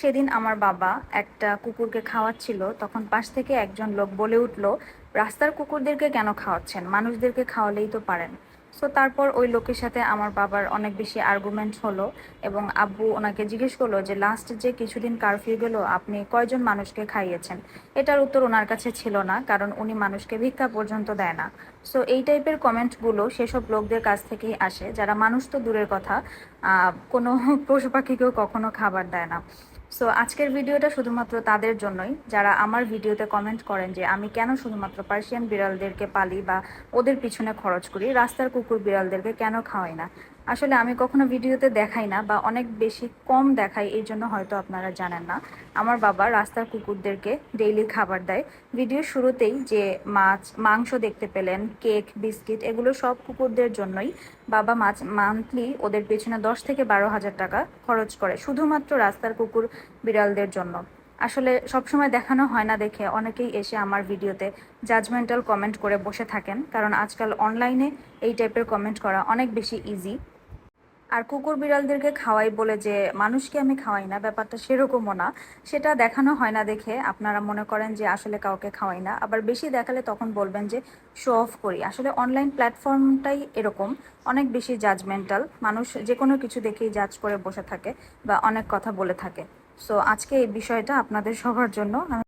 সেদিন আমার বাবা একটা কুকুরকে খাওয়াচ্ছিল, তখন পাশ থেকে একজন লোক বলে উঠল, রাস্তার কুকুরদেরকে কেন খাওয়াচ্ছেন? মানুষদেরকে খাওয়ালেই তো পারেন। সো তারপর ওই লোকের সাথে আমার বাবার অনেক বেশি আর্গুমেন্ট হলো এবং আব্বু ওনাকে জিজ্ঞেস করল যে লাস্ট যে কিছুদিন কারফিউ গেল, আপনি কয়জন মানুষকে খাইয়েছেন? এটার উত্তর ওনার কাছে ছিল না, কারণ উনি মানুষকে ভিক্ষা পর্যন্ত দেয় না। সো এই টাইপের কমেন্টগুলো সেসব লোকদের কাছ থেকেই আসে, যারা মানুষ তো দূরের কথা কোনো পশু পাখিকেও কখনো খাবার দেয় না। সো আজকের ভিডিওটা শুধুমাত্র তাদের জন্যই। যারা আমার ভিডিওতে কমেন্ট করেন যে, আমি কেন শুধুমাত্র পার্সিয়ান বিড়ালদেরকে পালি বা ওদের পিছনে খরচ করি? রাস্তার কুকুর বিড়ালদেরকে কেন খাওয়াই না? আসলে আমি কখনো ভিডিওতে দেখাই না বা অনেক বেশি কম দেখাই এই জন্য হয়তো আপনারা জানেন না। আমার বাবা রাস্তার কুকুরদেরকে ডেইলি খাবার দেয়। ভিডিওর শুরুতেই যে মাছ, মাংস দেখতে পেলেন, কেক, বিস্কিট, এগুলো সব কুকুরদের জন্যই। বাবা মাছ মান্থলি ওদের পেছনে দশ থেকে বারো হাজার টাকা খরচ করে, শুধুমাত্র রাস্তার কুকুর বিড়ালদের জন্য। আসলে সবসময় দেখানো হয় না দেখে, অনেকেই এসে আমার ভিডিওতে জাজমেন্টাল কমেন্ট করে বসে থাকেন। কারণ আজকাল অনলাইনে এই টাইপের কমেন্ট করা অনেক বেশি ইজি আর কুকুর বিড়ালদেরকে খাওয়াই বলে যে, মানুষকে আমি খাওয়াই না, ব্যাপারটা সেরকমও না। সেটা দেখানো হয় না দেখে আপনারা মনে করেন যে, আসলে কাউকে খাওয়াই না। আবার বেশি দেখালে তখন বলবেন যে, শো অফ করি। আসলে অনলাইন প্ল্যাটফর্মটাই এরকম। অনেক বেশি জাজমেন্টাল। মানুষ যে কোনো কিছু দেখেই জাজ করে বসে থাকে বা অনেক কথা বলে থাকে। সো, আজকে এই বিষয়টা আপনাদের সবার জন্য।